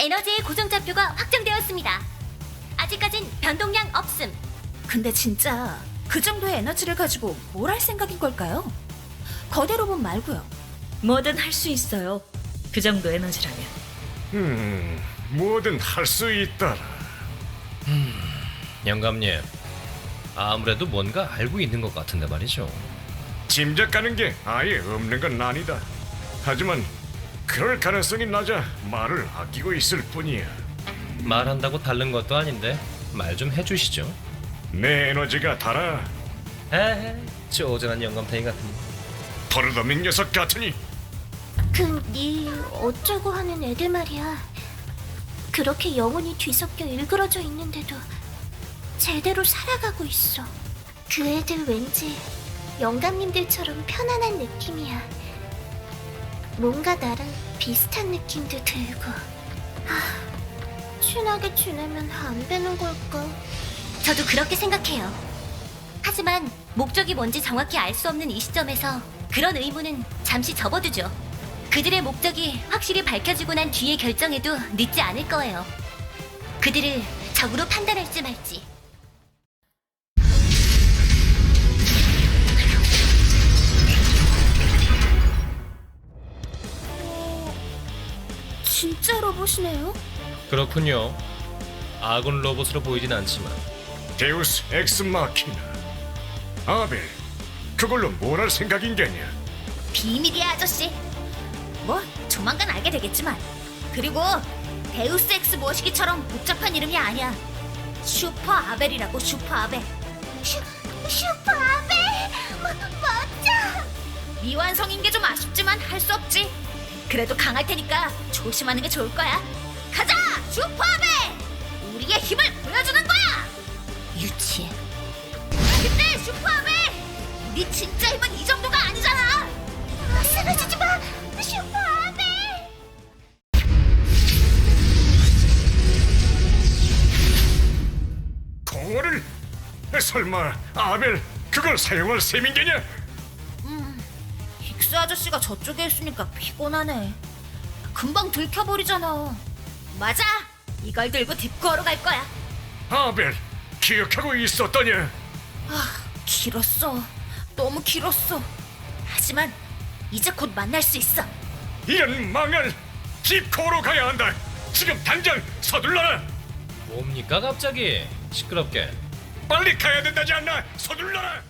에너지의 고정좌표가 확정되었습니다. 아직까진 변동량 없음. 근데 진짜 그 정도의 에너지를 가지고 뭘 할 생각인 걸까요? 거대 로봇 말고요. 뭐든 할 수 있어요. 그 정도 에너지라면. 음, 뭐든 할 수 있다. 영감님, 아무래도 뭔가 알고 있는 것 같은데 말이죠. 짐작가는 게 아예 없는 건 아니다. 하지만 그럴 가능성이 낮아 말을 아끼고 있을 뿐이야. 말한다고 다른 것도 아닌데 말 좀 해주시죠. 내 에너지가 달아 에헤, 쪼잔한 영감탱이 같은. 버릇없는 녀석 같으니 그네 어쩌고 하는 애들 말이야. 그렇게 영혼이 뒤섞여 일그러져 있는데도 제대로 살아가고 있어. 그 애들 왠지 영감님들처럼 편안한 느낌이야. 뭔가 나랑 비슷한 느낌도 들고. 아, 친하게 지내면 안 되는 걸까? 저도 그렇게 생각해요. 하지만 목적이 뭔지 정확히 알 수 없는 이 시점에서 그런 의문은 잠시 접어두죠. 그들의 목적이 확실히 밝혀지고 난 뒤에 결정해도 늦지 않을 거예요. 그들을 적으로 판단할지 말지. 진짜 로봇이네요? 그렇군요. 아군 로봇으로 보이진 않지만 데우스 엑스 마키나. 아벨, 그걸로 뭘 할 생각인 게냐? 비밀이야 아저씨. 뭐 조만간 알게 되겠지만. 그리고 데우스 엑스 모시기처럼 복잡한 이름이 아니야. 슈퍼 아벨이라고 슈퍼 아벨. 슈 슈퍼 아벨. 뭐, 멋져. 미완성인 게 좀 아쉽지만 할 수 없지. 그래도 강할 테니까 조심하는 게 좋을 거야. 가자 슈퍼 아벨. 우리의 힘을 보여주는 거야. 유치해. 근데 슈퍼 아벨. 네 진짜 힘은 이 정도가 아니잖아. 쓰러지지 마, 슈퍼 아벨. 공허를? 설마 아벨 그걸 사용할 셈인 게냐? 힉스 아저씨가 저쪽에 있으니까 피곤하네. 금방 들켜버리잖아. 맞아. 이걸 들고 딥코어로 갈 거야. 아벨, 기억하고 있었더냐? 길었어. 너무 길었어. 하지만 이제 곧 만날 수 있어. 이런 망할 딥코어로 가야 한다. 지금 당장 서둘러라. 뭡니까 갑자기 시끄럽게. 빨리 가야 된다지 않나? 서둘러라.